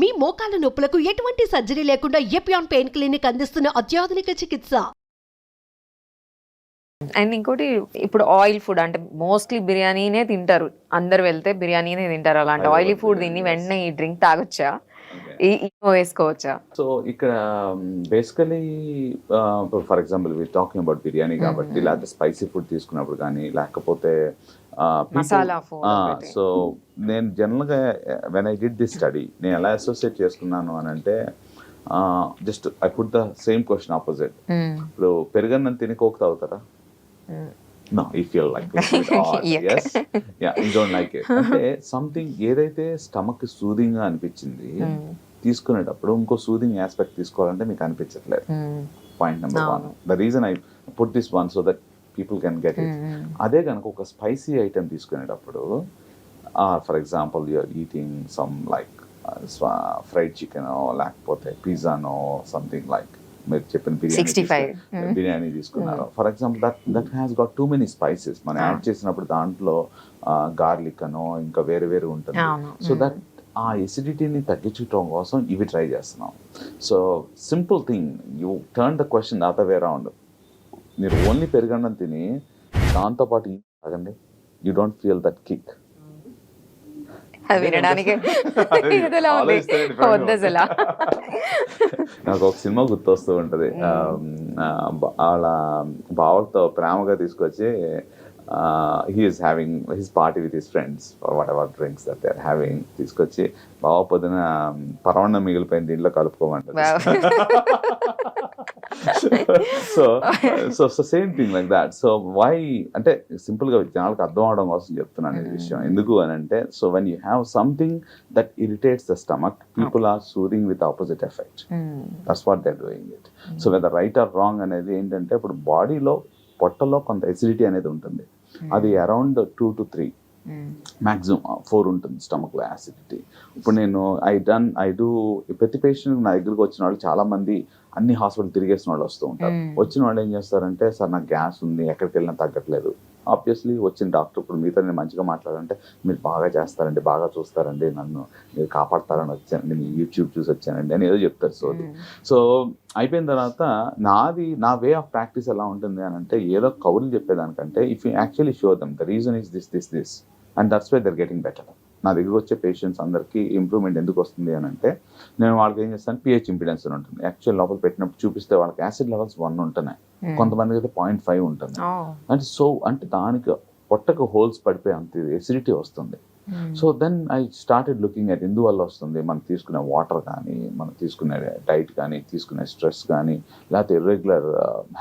మీ మోకాల నొప్పులకు ఎటువంటి సర్జరీ లేకుండా ఎపియాన్ పెయిన్ క్లినిక్ అందిస్తున్న అత్యాధునిక చికిత్స? అండ్ ఇంకోటి ఇప్పుడు ఆయిల్ ఫుడ్ అంటే మోస్ట్లీ బిర్యానీనే తింటారు. అందరు వెళ్తే బిర్యానీనే తింటారు అలాంటి ఆయిలీ ఫుడ్ తిని. వెంటనే ఈ డ్రింక్ తాగొచ్చా? వేసుకోవచ్చా? సో ఇక్కడ basically for example we talking about biryani కాబట్టి. లేకపోతే స్పైసీ ఫుడ్ తీసుకున్నప్పుడు కానీ లేకపోతే సో నేను జనరల్గా when I did this study నేను ఎలా అసోసియేట్ చేసుకున్నాను అని అంటే just I put the same question opposite ఇప్పుడు పెరుగన్నం తిని కోక్ తాగుతారా? No feel like you don't it అంటే సంథింగ్ ఏదైతే స్టమక్ సూదింగ్గా అనిపించింది తీసుకునేటప్పుడు ఇంకో సూదింగ్ ఆస్పెక్ట్ తీసుకోవాలంటే మీకు అనిపించట్లేదు. Point number one. The reason I put this one so that people can get it అదే కనుక ఒక స్పైసీ ఐటెం తీసుకునేటప్పుడు for example you're eating some like fried chicken లేకపోతే పిజ్జానో సంథింగ్ లైక్ మీరు చెప్పిన బిర్యానీ బిర్యానీ తీసుకున్నారు. For example that that has got too many spices మనం యాడ్ చేసినప్పుడు దాంట్లో గార్లిక్ అనో ఇంకా వేరే వేరే ఉంటుంది. సో దట్ ఆ ఎసిడిటీని తగ్గించడం కోసం ఇవి ట్రై చేస్తున్నాం. So simple thing you turn the question other way round మీరు ఓన్లీ పెరుగన్నం తిని దాంతోపాటు తాగండి? You don't feel that kick వినడానికి. నాకు ఒక సినిమా గుర్తొస్తూ ఉంటుంది. వాళ్ళ బావలతో ప్రేమగా తీసుకొచ్చి he is having his party with his friends whatever drinks that they having తీసుకొచ్చి బావ పొద్దున పరవణం మిగిలిపోయిన దీంట్లో కలుపుకోమంటారు so so so same thing like that so why అంటే సింపుల్గా జనాలకు అర్థం అవడం కోసం చెప్తున్నాను ఈ విషయం. ఎందుకు అని అంటే so when you have something that irritates the stomach people are souring with opposite effect that's what they doing it so whether right or wrong అనేది ఏంటంటే ఇప్పుడు బాడీలో పొట్టలో కొంత ఎసిడిటీ అనేది ఉంటుంది. అది around two to three. Maximum four ఉంటుంది స్టమక్లో యాసిడిటీ ఇప్పుడు నేను ఐ డన్ ఐ డూ ప్రతి పేషెంట్ నా దగ్గరికి వచ్చిన వాళ్ళు చాలా మంది అన్ని హాస్పిటల్ తిరిగేసిన వాళ్ళు వస్తూ ఉంటారు. వచ్చిన వాళ్ళు ఏం చేస్తారంటే సార్ నాకు గ్యాస్ ఉంది ఎక్కడికి వెళ్ళినా తగ్గట్లేదు. ఆబ్వియస్లీ వచ్చిన డాక్టర్ ఇప్పుడు మీతో నేను మంచిగా మాట్లాడాలంటే మీరు బాగా చేస్తారండి బాగా చూస్తారండి నన్ను మీరు కాపాడతారని వచ్చానండి మీ యూట్యూబ్ చూసి వచ్చానండి అని ఏదో చెప్తారు సో సో అయిపోయిన తర్వాత నాది నా వే ఆఫ్ ప్రాక్టీస్ ఎలా ఉంటుంది అని అంటే ఏదో కౌరులు చెప్పేదానికంటే if you actually show them the reason is this this this and that's why they're getting better. నా దగ్గర వచ్చే పేషెంట్స్ అందరికీ ఇంప్రూవ్మెంట్ ఎందుకు వస్తుంది అని అంటే నేను వాళ్ళకి ఏం చేస్తాను? పిహెచ్ ఇంపిడెన్స్ అని ఉంటుంది. యాక్చువల్ లోపల పెట్టినప్పుడు చూపిస్తే వాళ్ళకి యాసిడ్ లెవెల్స్ వన్ ఉంటున్నాయి. కొంతమందికి అయితే పాయింట్ ఫైవ్ ఉంటుంది అంటే సో అంటే దానికి పొట్టకు హోల్స్ పడిపోయి అంత ఎసిడిటీ వస్తుంది. So then I started looking at ఎందువల్ల వస్తుంది? మనం తీసుకునే వాటర్ కానీ మనం తీసుకునే డైట్ కానీ తీసుకునే స్ట్రెస్ కానీ లేకపోతే ఇర్రెగ్యులర్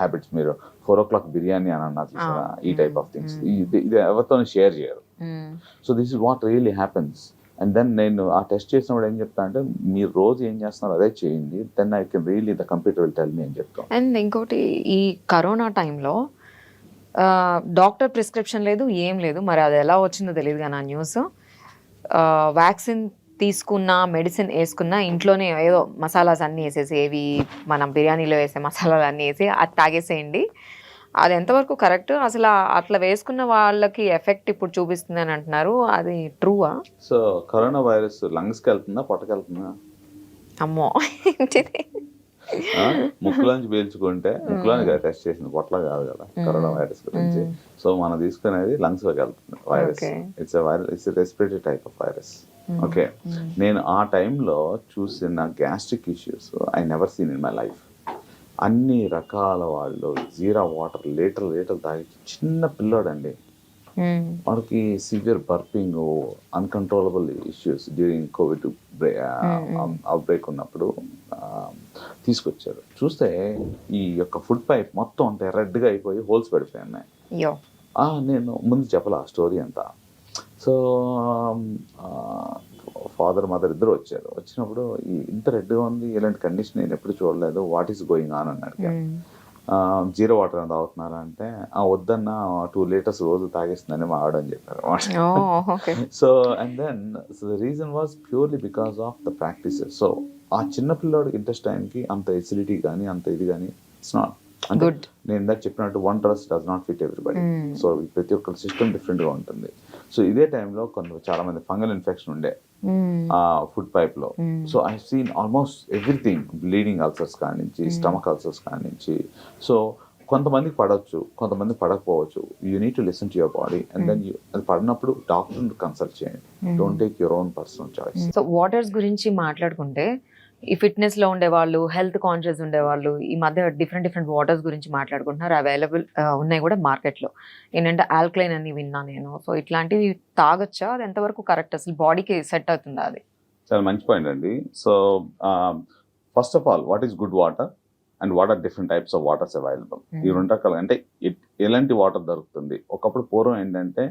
హ్యాబిట్స్ మీరు ఫోర్ ఓ క్లాక్ బిర్యానీ అని అన్నారు చూసారా? ఈ టైప్ ఆఫ్ థింగ్స్ ఇది ఇది ఎవరితో షేర్ చేయరు. So this is what really happens and then నేను ఆ టెస్ట్ చేసినప్పుడు ఏం చెప్తా అంటే మీరు రోజు ఏం చేస్తున్నారు అదే చేయండి then I can really the computer will tell me అని చెప్తాం. అండ్ ఇంకోటి ఈ కరోనా టైంలో డాక్టర్ ప్రిస్క్రిప్షన్ లేదు ఏం లేదు. మరి అది ఎలా వచ్చిందో తెలియదు కానీ ఆ న్యూస్. వ్యాక్సిన్ తీసుకున్న మెడిసిన్ వేసుకున్న ఇంట్లోనే ఏదో మసాలాస్ అన్నీ వేసేసి ఏవి మనం బిర్యానీలో వేసే మసాలాలు అన్నీ వేసి అది తాగేసేయండి. అది ఎంతవరకు కరెక్ట్? అసలు అట్లా వేసుకున్న వాళ్ళకి ఎఫెక్ట్ ఇప్పుడు చూపిస్తుంది అని అంటున్నారు. అది ట్రూవా? సో కరోనా వైరస్ లంగ్స్కి వెళ్తుందా పొట్టకి వెళ్తుందా? అమ్మో ఏంటిది? ముక్కులోంచి పీల్చుకుంటే ముక్కులోని టెస్ట్ చేసింది పొట్ల కాదు కదా కరోనా వైరస్ గురించి. సో మనం తీసుకునేది లంగ్స్లోకి వెళ్తుంది virus. It's virus it's respiratory type of virus okay. నేను ఆ టైంలో చూసిన gastric issues I never seen in my life అన్ని రకాల వాళ్ళు జీరా వాటర్ లీటర్ లీటర్ తాగి చిన్న పిల్లోడండి. వాడికి severe burping uncontrollable issues during COVID outbreak ఉన్నప్పుడు తీసుకొచ్చారు. చూస్తే ఈ యొక్క ఫుడ్ పైప్ మొత్తం అంత రెడ్గా అయిపోయి హోల్స్ పడిపోయి నేను ముందు చెప్పాల ఆ స్టోరీ అంతా. సో ఫాదర్ మదర్ ఇద్దరు వచ్చారు. వచ్చినప్పుడు ఈ ఇంత రెడ్గా ఉంది ఇలాంటి కండిషన్ నేను ఎప్పుడు చూడలేదు వాట్ ఈస్ గోయింగ్ ఆన్ అని అడిగాను మ్మ్. జీరో వాటర్ అని తాగుతున్నారా అంటే ఆ వద్దన్న టూ లీటర్స్ రోజు తాగేస్తుందని మా ఆవిడ అని చెప్పారు so and then so the reason was purely because of the practices so ఆ చిన్న పిల్లోడు ఇంట్రెస్ట్ టైంకి అంత ఎసిడిటీ కానీ అంత ఇది కానీ ఇట్స్ నాట్ అంటే. నేను ఇందాక చెప్పినట్టు one dress does not fit everybody. So ప్రతి ఒక్క సిస్టమ్ డిఫరెంట్గా ఉంటుంది. సో ఇదే టైంలో కొంత చాలా మంది ఫంగల్ ఇన్ఫెక్షన్ ఉండే. Food పైప్లో. So I seen almost everything bleeding ulcers కాడి నుంచి స్టమక్ అల్సర్స్ కాడి నుంచి సో కొంతమందికి పడవచ్చు కొంతమంది పడకపోవచ్చు. You need to listen to your body and then అది పడినప్పుడు డాక్టర్ కన్సల్ట్ చేయండి. Don't take your own personal choice so waters గురించి మాట్లాడుకుంటే ఈ ఫిట్నెస్లో ఉండేవాళ్ళు హెల్త్ కాన్షియస్ ఉండేవాళ్ళు ఈ మధ్య డిఫరెంట్ డిఫరెంట్ వాటర్స్ గురించి మాట్లాడుకుంటున్నారు. అవైలబుల్ ఉన్నాయి కూడా మార్కెట్లో. ఏంటంటే ఆల్కలైన్ అని విన్నా నేను. సో ఇట్లాంటివి తాగొచ్చా? అది ఎంతవరకు కరెక్ట్ అసలు బాడీకి సెట్ అవుతుందా అది? చాలా మంచి పాయింట్ అండి. So first of all what is good water and what are different types of waters available ఈ రెండు రకాలు అంటే ఎలాంటి వాటర్ దొరుకుతుంది? ఒకప్పుడు పూర్వం ఏంటంటే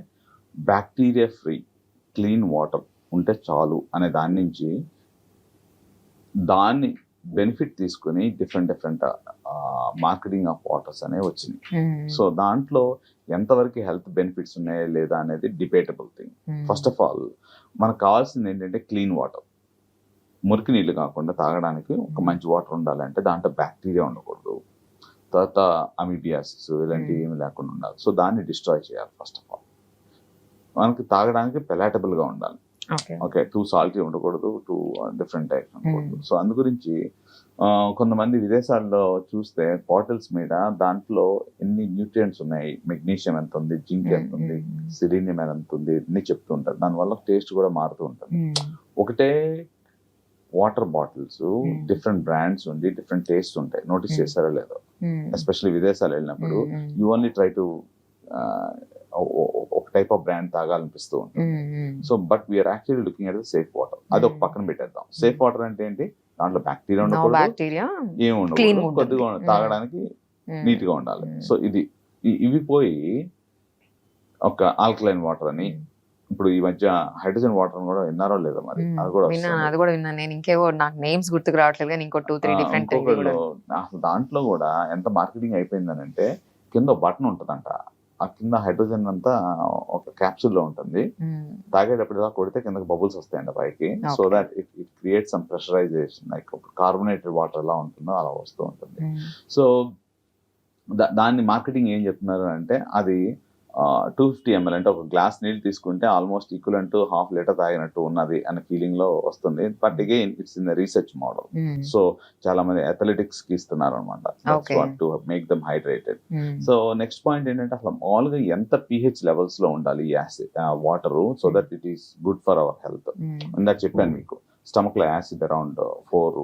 బ్యాక్టీరియా ఫ్రీ క్లీన్ వాటర్ ఉంటే చాలు అనే దాని నుంచి దాన్ని బెనిఫిట్ తీసుకుని different different marketing of waters అనేవి వచ్చినాయి సో దాంట్లో ఎంతవరకు హెల్త్ బెనిఫిట్స్ ఉన్నాయా లేదా అనేది debatable thing first of all మనకు కావాల్సింది ఏంటంటే క్లీన్ వాటర్ మురికి నీళ్ళు కాకుండా తాగడానికి ఒక మంచి వాటర్ ఉండాలంటే దాంట్లో బ్యాక్టీరియా ఉండకూడదు. తర్వాత అమిబియాసిస్ ఇలాంటివి ఏమి లేకుండా ఉండాలి. సో దాన్ని డిస్ట్రాయ్ చేయాలి ఫస్ట్ ఆఫ్ ఆల్ మనకి తాగడానికి palatable గా ఉండాలి. ఓకే. టూ సాల్టీ ఉండకూడదు టూ డిఫరెంట్ టైప్స్ ఉండకూడదు. సో అందు గురించి కొంతమంది విదేశాల్లో చూస్తే బాటిల్స్ మీద దాంట్లో ఎన్ని న్యూట్రియంట్స్ ఉన్నాయి మెగ్నీషియం ఎంత ఉంది జింక్ ఎంత ఉంది సిలీనియం ఎంత ఉంది అన్ని చెప్తూ ఉంటారు. దానివల్ల టేస్ట్ కూడా మారుతూ ఉంటుంది. ఒకటే వాటర్ బాటిల్స్ డిఫరెంట్ బ్రాండ్స్ ఉండి డిఫరెంట్ టేస్ట్ ఉంటాయి. నోటీస్. చేశారో లేదో. ఎస్పెషల్లీ విదేశాలు వెళ్ళినప్పుడు you only try to type of brand తాగాలనిపిస్తూ ఉంటుంది. So but we're actually looking at safe water. అది ఒక. పక్కన పెట్టేద్దాం. సేఫ్ వాటర్ అంటే ఏంటి? దాంట్లో బ్యాక్టీరియా ఉండకూడదు. బ్యాక్టీరియా ఏమి ఉండకూడదు. కొద్దిగా. తాగడానికి నీట్గా ఉండాలి. సో ఇది ఇవి పోయి ఒక ఆల్కలైన్ వాటర్ అని ఇప్పుడు ఈ మధ్య హైడ్రోజన్ వాటర్ కూడా విన్నారో లేదో మరి? అది కూడా విన్నాను. అది కూడా విన్నాను నేను ఇంకేవో నాకు నేమ్స్ గుర్తుకు రావట్లేదు కానీ ఇంకో టూ త్రీ డిఫరెంట్ దాంట్లో కూడా ఎంత మార్కెటింగ్ అయిపోయిందని అంటే కింద బటన్ ఉంటుందంట. ఆ కింద హైడ్రోజన్ అంతా ఒక క్యాప్సూల్లో ఉంటుంది తాగేటప్పుడు ఇలా కొడితే కిందకి బబుల్స్ వస్తాయండి పైకి. So. That it it create some pressurization like carbonated water ఎలా ఉంటుందో అలా వస్తూ ఉంటుంది. సో దాన్ని మార్కెటింగ్ ఏం చెప్తున్నారు అంటే అది టూ ఫిఫ్టీ ఎంఎల్ అంటే ఒక గ్లాస్ నీళ్ళు తీసుకుంటే almost equal to half litre తాగినట్టు ఉన్నది అనే ఫీలింగ్లో వస్తుంది. But again it's in the research model so చాలా మంది అథ్లెటిక్స్కి ఇస్తున్నారు. అనమాట to make them hydrated so next point ఏంటంటే అసలు మామూలుగా ఎంత పిహెచ్ లెవెల్స్లో ఉండాలి acid water so that it is good for our health ఇందాక చెప్పాను మీకు స్టమక్లో యాసిడ్ అరౌండ్ ఫోర్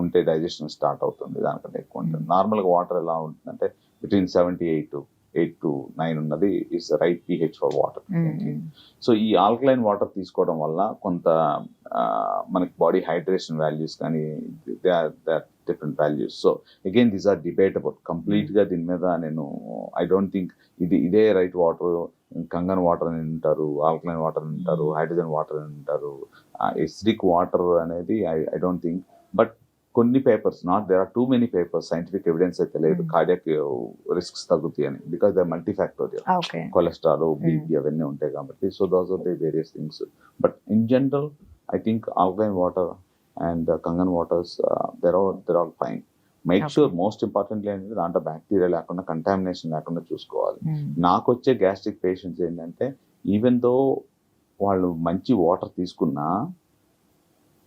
ఉంటే డైజెషన్ స్టార్ట్ అవుతుంది దానికంటే ఎక్కువ ఉంటుంది. నార్మల్గా వాటర్ ఎలా ఉంటుందంటే between seventy eight eight to nine ఉన్నది is right pH for water so ఈ ఆల్కలైన్ వాటర్ తీసుకోవడం వల్ల కొంత మనకి బాడీ హైడ్రేషన్ వాల్యూస్ కానీ they are they are different values so again these are debatable కంప్లీట్గా దీని మీద నేను ఐ డోంట్ థింక్ ఇది ఇదే రైట్ వాటర్ కంగన్ వాటర్ అని అంటారు ఆల్కలైన్ వాటర్ అని అంటారు హైడ్రోజన్ వాటర్ అని అంటారు. ఎసిడిక్ వాటర్ అనేది I I don't think but కొన్ని papers not there are too many papers scientific evidence అయితే లేదు. కార్డియాక్ రిస్క్స్ తగ్గుతాయి అని. Because they multi factorial cholesterol BP అవన్నీ ఉంటాయి కాబట్టి so those are the various things but in general I think alkaline water and Kangen waters there are there all fine make. Sure most importantly ఏంటంటే దాంట్లో bacteria లేకుండా contamination లేకుండా చూసుకోవాలి. నాకు వచ్చే గ్యాస్ట్రిక్ పేషెంట్స్ ఏంటంటే ఈవెన్ దో వాళ్ళు మంచి వాటర్ తీసుకున్నా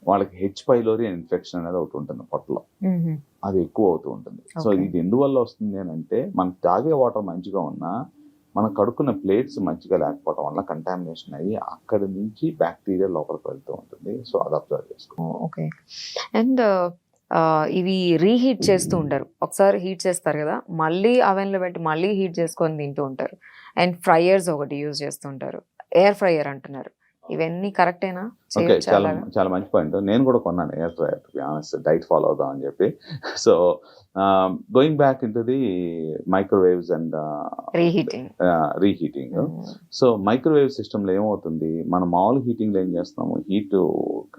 వాళ్ళకి హెచ్ పైలోరి ఇన్ఫెక్షన్ అనేది ఒకటి ఉంటుంది పొట్టలో. అది ఎక్కువ అవుతూ ఉంటుంది. సో. ఇది ఎందువల్ల వస్తుంది అని అంటే మనకి తాగే వాటర్ మంచిగా ఉన్నా మన కడుక్కున్న ప్లేట్స్ మంచిగా లేకపోవడం వల్ల కంటామినేషన్ అయ్యి అక్కడి నుంచి బ్యాక్టీరియా లోపలికి వెళ్తూ ఉంటుంది. సో అది అబ్జర్వ్ చేసుకో. ఓకే. అండ్ ఇవి రీహీట్ చేస్తూ ఉంటారు. ఒకసారి హీట్ చేస్తారు కదా మళ్ళీ oven లో పెట్టి మళ్ళీ హీట్ చేసుకొని తింటూ ఉంటారు. అండ్ ఫ్రైయర్స్ ఒకటి యూజ్ చేస్తుంటారు ఎయిర్ ఫ్రైయర్ అంటున్నారు. ఇవన్నీ కరెక్టేనా ఓకే చాలా? చాలా మంచి పాయింట్ నేను కూడా కొన్నాను ఎయిర్ ఫ్రైయర్ డైట్ ఫాలో అవుదాం అని చెప్పి. So going back into the microwaves and reheating reheating so microwave సిస్టంలో ఏమవుతుంది? మనం మామూలు హీటింగ్లో ఏం చేస్తాము హీట్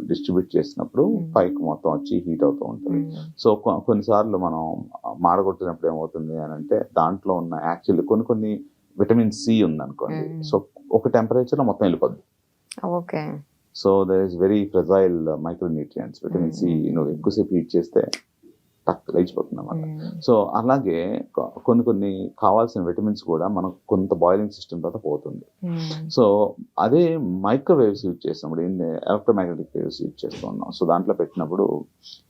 డిస్ట్రిబ్యూట్ చేసినప్పుడు Mm. పైకి మొత్తం వచ్చి హీట్ అవుతూ ఉంటుంది. సో కొ- కొన్నిసార్లు మనం మాడగొట్టినప్పుడు ఏమవుతుంది అని అంటే దాంట్లో ఉన్న యాక్చువల్లీ కొన్ని కొన్ని విటమిన్ సి ఉంది అనుకోండి Mm. సో ఒక టెంపరేచర్లో మొత్తం వెళ్ళిపోద్ది. Okay so there is very fragile micronutrients vitamin C Mm. నువ్వు ఎక్కువసేపు హీట్ చేస్తే టక్ లేచిపోతుంది అన్నమాట మ్మ్. సో అలాగే కొ- కొన్ని కొన్ని కావాల్సిన విటమిన్స్ కూడా మనం కొంత బాయిలింగ్ సిస్టమ్ తర్వాత పోతుంది. సో అదే మైక్రోవేవ్స్ యూజ్ చేసినప్పుడు ఎలక్ట్రోమాగ్నెటిక్ వేవ్స్ యూజ్ చేస్తూ ఉన్నాం సో దాంట్లో పెట్టినప్పుడు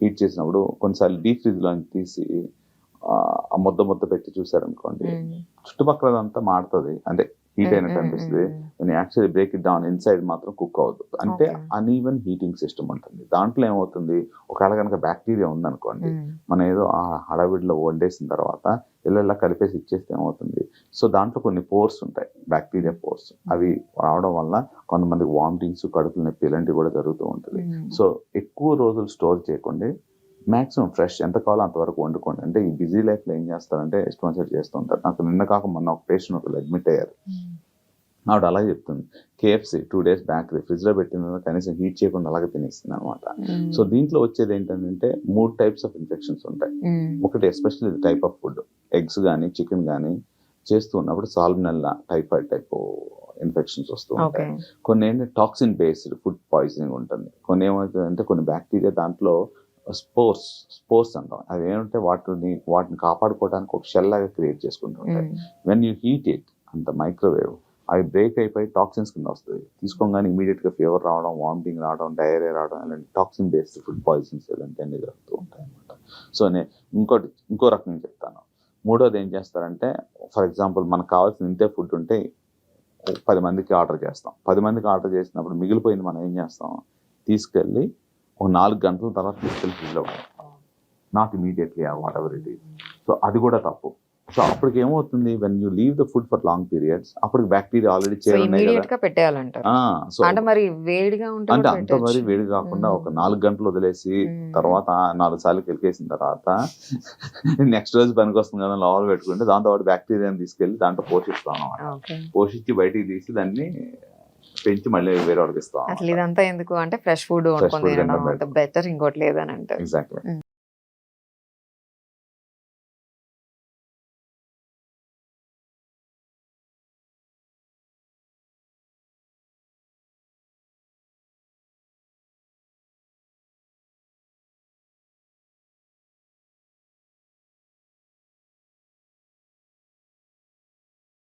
హీట్ చేసినప్పుడు కొన్నిసార్లు డీప్ ఫ్రిడ్జ్లో తీసి ముద్ద ముద్ద పెట్టి చూసారనుకోండి మ్మ్. చుట్టుపక్కలదంతా మారుతుంది అంటే హీట్ అయినట్టు అనిపిస్తుంది. నేను actually break it down inside మాత్రం కుక్ అవుతుంది అంటే. అన్ఈవెన్ హీటింగ్ సిస్టమ్ ఉంటుంది. దాంట్లో ఏమవుతుంది? ఒకవేళ కనుక బ్యాక్టీరియా ఉందనుకోండి. మనం ఏదో ఆ హడావిడిలో వండేసిన తర్వాత ఇలా కలిపేసి ఇచ్చేస్తే ఏమవుతుంది? సో దాంట్లో కొన్ని పోర్స్ ఉంటాయి. Bacteria pores. అవి రావడం వల్ల కొంతమందికి వామిటింగ్స్ కడుపులు నొప్పి ఇలాంటివి కూడా జరుగుతూ ఉంటుంది. సో ఎక్కువ రోజులు స్టోర్ చేయకుండా. మాక్సిమం ఫ్రెష్ ఎంత కావాలో అంతవరకు వండుకోండి. అంటే ఈ బిజీ లైఫ్లో ఏం చేస్తారంటే ఇష్టం వచ్చినట్టు చేస్తూ ఉంటారు. నాకు నిన్న కాక మొన్న ఒక పేషెంట్ ఒకరు అడ్మిట్ అయ్యారు. ఆవిడ అలాగే చెప్తుంది. కేఎఫ్సి టూ డేస్ బ్యాక్ ఫ్రిడ్జ్లో పెట్టిన కనీసం హీట్ చేయకుండా అలాగే తినేస్తుంది అనమాట. సో దీంట్లో వచ్చేది ఏంటంటే మూడు టైప్స్ ఆఫ్ ఇన్ఫెక్షన్స్ ఉంటాయి. ఒకటి especially type of food. Eggs కానీ చికెన్ కానీ చేస్తూ ఉన్నప్పుడు సాల్మినల్లా టైఫాయిడ్ టైప్ ఇన్ఫెక్షన్స్ వస్తూ ఉంటాయి. కొన్ని ఏంటంటే టాక్సిన్ బేస్డ్ ఫుడ్ పాయిజనింగ్ ఉంటుంది. కొన్ని ఏమవుతుందంటే కొన్ని బ్యాక్టీరియా దాంట్లో స్పోర్స్ స్పోర్స్ అంటాం. అవి ఏంటంటే వాటిని వాటిని కాపాడుకోవడానికి ఒక షెల్ లాగా క్రియేట్ చేసుకుంటూ ఉంటాయి. వెన్ యూ హీట్ ఇట్ అంత మైక్రోవేవ్ అవి బ్రేక్ అయిపోయి టాక్సిన్స్ కింద వస్తుంది తీసుకోగానే ఇమీడియట్గా ఫీవర్ రావడం వామిటింగ్ రావడం డయేరియా రావడం ఇలాంటి టాక్సిన్ బేస్డ్ ఫుడ్ పాయిజన్స్ ఇలాంటివన్నీ జరుగుతూ ఉంటాయి అన్నమాట. సో నేను ఇంకోటి ఇంకో రకంగా చెప్తాను. మూడోది ఏం చేస్తారంటే ఫర్ ఎగ్జాంపుల్ మనకు కావాల్సిన ఇంతే ఫుడ్ ఉంటే పది మందికి ఆర్డర్ చేస్తాం. పది మందికి ఆర్డర్ చేసినప్పుడు మిగిలిపోయింది మనం ఏం చేస్తాం? తీసుకెళ్ళి ఒక నాలుగు గంటల తర్వాత తీసుకెళ్ళి ఫ్రిడ్జ్లో not immediately whatever it is so అది కూడా తప్పు. సో అప్పటికి ఏమవుతుంది? When you leave the food for long periods అప్పటికి బ్యాక్టీరియా ఆల్రెడీ చేరున్నాయి పెట్టేయాలంటారు. అంటే మరి వేడిగా అంటే అంత మరి. వేడి కాకుండా. ఒక నాలుగు గంటలు వదిలేసి. తర్వాత నాలుగు సార్లు కెలికేసిన తర్వాత నెక్స్ట్ రోజు పనికి వస్తుంది కదా లోపల పెట్టుకుంటే దాంతో పాటు బ్యాక్టీరియాని తీసుకెళ్ళి దాంట్లో పోషిస్తాం పోషించి బయటికి తీసి దాన్ని పెంచి మళ్ళీ వేరే వాళ్ళకి ఇస్తాం అసలు ఇదంతా ఎందుకు? అంటే ఫ్రెష్ ఫుడ్ బెటర్ ఇంకోటి లేదని అంటారు. ఎగ్జాక్ట్లీ